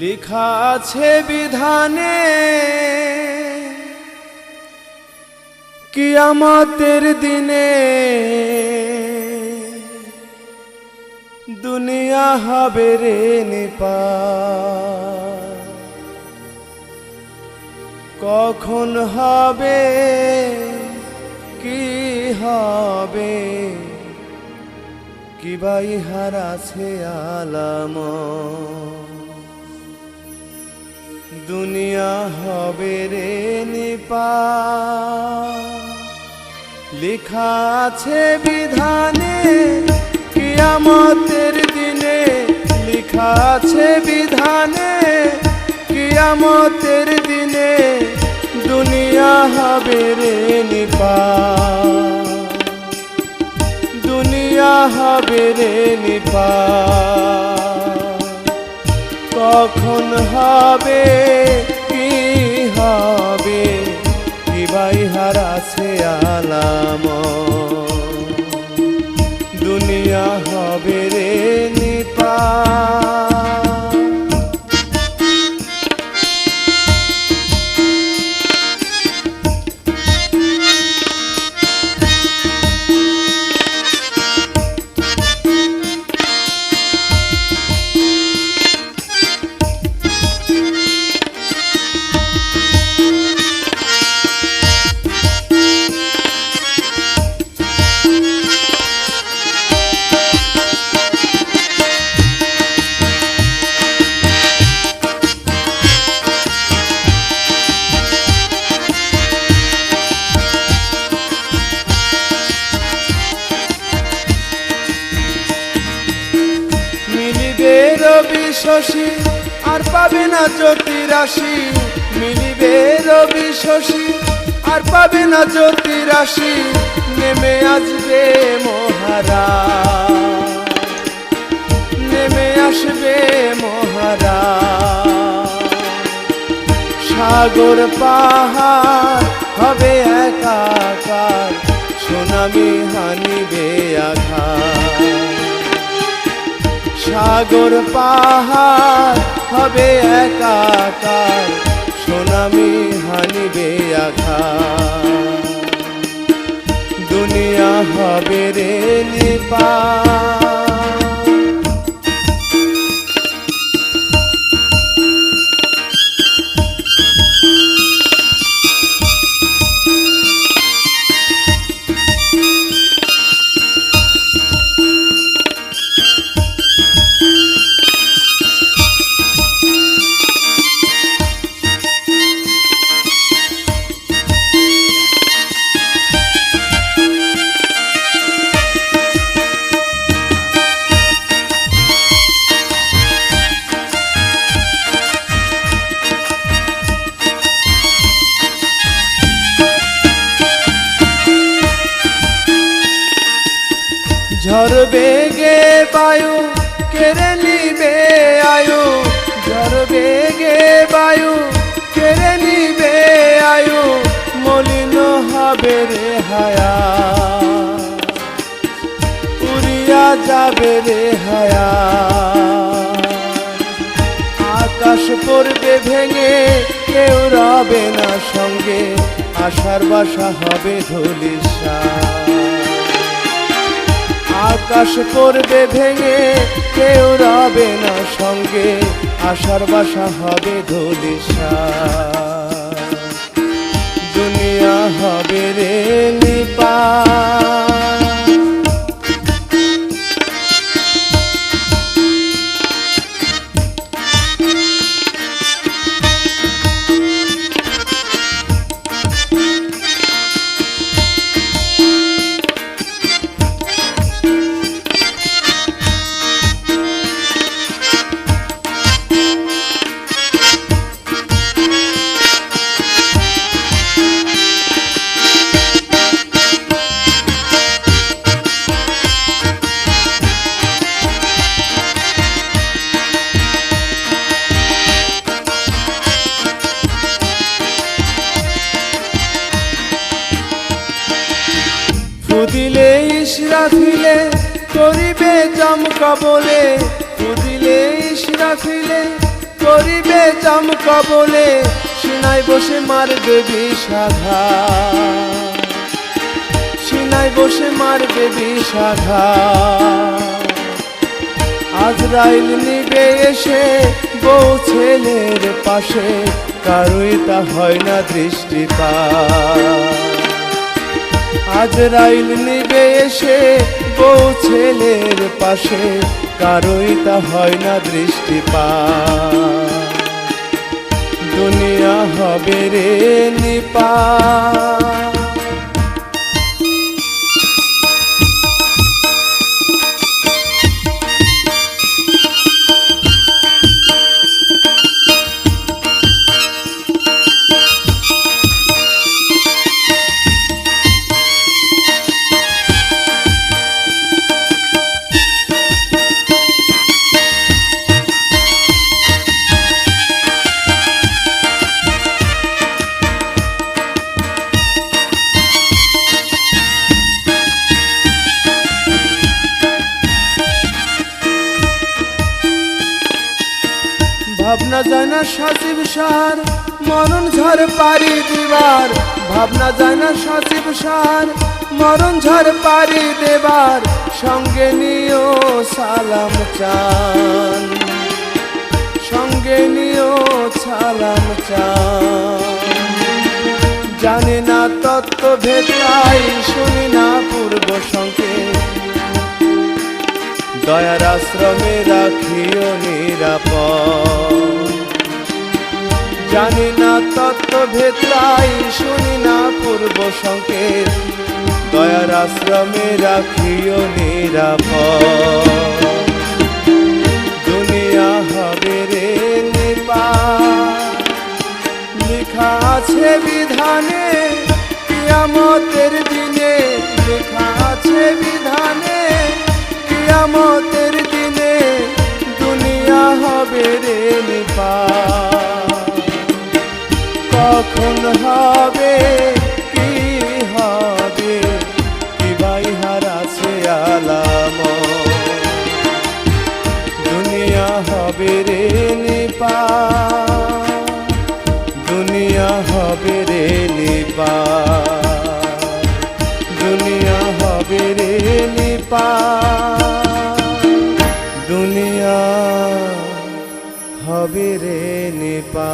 লেখা আছে বিধানে, কিয়ামতের দিনে দুনিয়া হবে রে নিপা। কখন হবে, কি হবে, কি বাই হারাছে আলাম দুনিয়া হবে রে নিপা। লেখা আছে বিধানে, কিয়ামতের দিনে। লেখা আছে বিধানে, কিয়ামতের দিনে। দুনিয়া হবে রে নিপা। দুনিয়া হবে রে নিপা। কখন হবে? কি হবে? কি ভাই হারাছে আলাম শশী, আর পাবে না জ্যোতি রাশি। মিলিবে রবি শশী, আর পাবে না জ্যোতি রাশি। নেমে আসবে মহারা নেমে আসবে মহারা সাগর পাহাড় হবে একাকার, সোনামি হানিবে আঘাত। সাগর পাহাড় হবে একাকার। সোনামি হানিবে আঘা দুনিয়া হবে রে নিপা ঝড় বেগে বায়ু কেড়ে নিবে আয়ু। ঝড় বেগে বায়ু কেড়ে নিবে আয়ু। মলিন হবে রে হায়া। উড়িয়া যাবে রে হায়া। আকাশ পড়বে ভেঙে, কেউ রবে না সঙ্গে। আশার বাসা হবে ধুলিসা আকাশ করবে ভেঙে, কেউ রাবে না সঙ্গে, আশার বাসা হবে ধুলিসা দুনিয়া হবে রে নিপা। ফুদিলে ইসরাফিলে করিবে জমকা বলে। ফুদিলে ইসরাফিলে করিবে জাম কবলে সিনাই বসে মারবে বিষাঘা সিনাই বসে মারবে বিষাঘা আজরাইল নিবে এসে, বউ ছেলের পাশে। কারুই তা হয় না দৃষ্টিপাত আজরাইল নিবে এসে, বউ ছেলের পাশে। কারোই তা হয় না দৃষ্টিপাত। দুনিয়া হবে রে নিপা ভাবনা জানা না সচিব সার, মরণ ঝড় পারি দিবার। ভাবনা যায় না সচিব সার, মরণ ঝড় পারি দেবার। সঙ্গে নিও সালাম চান, সঙ্গে নিও সালাম চান। জানি না তত্ত্ব ভেদাই শুনি না পূর্ব সঙ্গে দয়ার আশ্রমে রাখিও নিরাপদ। জানি না তত্ত্ব ভেদাই শুনি না পূর্ব সংকেত। দয়ার আশ্রমে রাখিও নিরাপদ। দুনিয়া হবে রে নিপা। লেখা আছে বিধানে, কিয়ামতের দিনে লেখা আছে দুনিয়া হবে রে নিপা দুনিয়া হবে রে নিপা